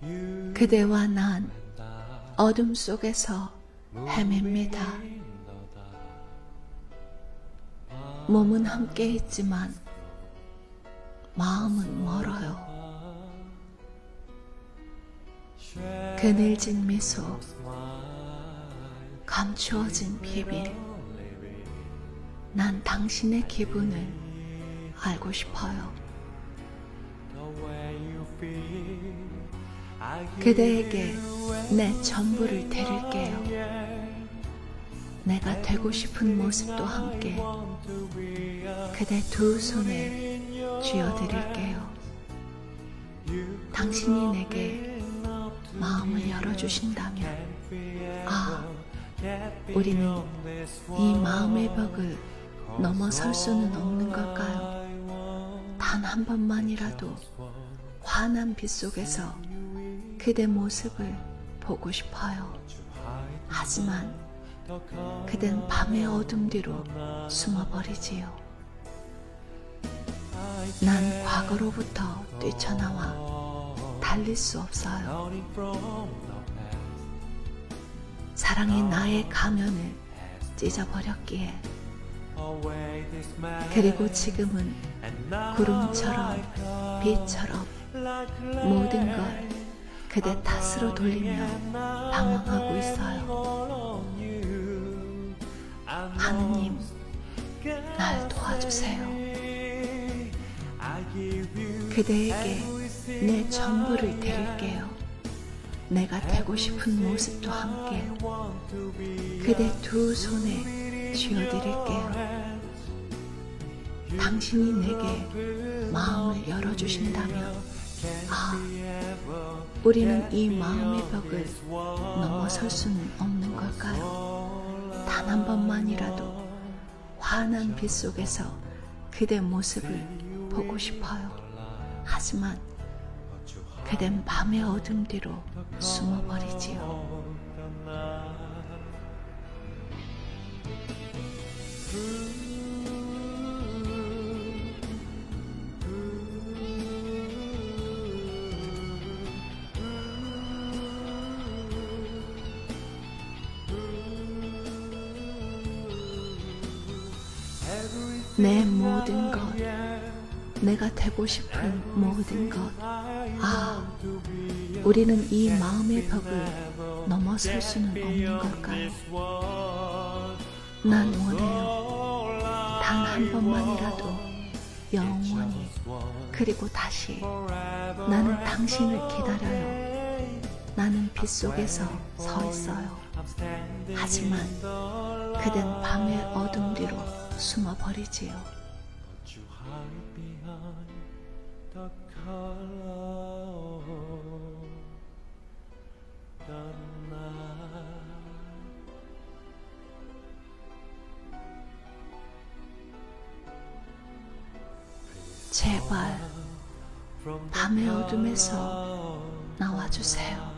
그대와 난 어둠 속에서 헤맵니다. 몸은 함께 있지만 마음은 멀어요. 그늘진 미소, 감추어진 비밀. 난 당신의 기분을 알고 싶어요. 그대에게 내 전부를 드릴게요. 내가 되고 싶은 모습도 함께 그대 두 손에 쥐어드릴게요. 당신이 내게 마음을 열어주신다면, 아, 우리는 이 마음의 벽을 넘어설 수는 없는 걸까요? 단 한 번만이라도 환한 빛 속에서 그대 모습을 보고 싶어요. 하지만 그댄 밤의 어둠 뒤로 숨어버리지요. 난 과거로부터 뛰쳐나와 달릴 수 없어요. 사랑이 나의 가면을 찢어버렸기에 그리고 지금은 구름처럼 빛처럼 모든 걸 그대 탓으로 돌리며 방황하고 있어요. 하느님, 날 도와주세요. 그대에게 내 전부를 드릴게요. 내가 되고 싶은 모습도 함께 그대 두 손에 쥐어드릴게요. 당신이 내게 마음을 열어주신다면, 아, 우리는 이 마음의 벽을 넘어설 수는 없는 걸까요? 단 한 번만이라도 환한 빛 속에서 그대 모습을 보고 싶어요. 하지만 그댄 밤의 어둠 뒤로 숨어버리지요. 내 모든 것, 내가 되고 싶은 모든 것, 아, 우리는 이 마음의 벽을 넘어설 수는 없는 걸까요? 난 원해요. 단 한 번만이라도 영원히 그리고 다시 나는 당신을 기다려요. 나는 빛 속에서 서 있어요. 하지만 그댄 밤의 어둠 뒤로 숨어 버리지요. you hide behind the color the night. 제발 밤의 어둠에서 나와주세요.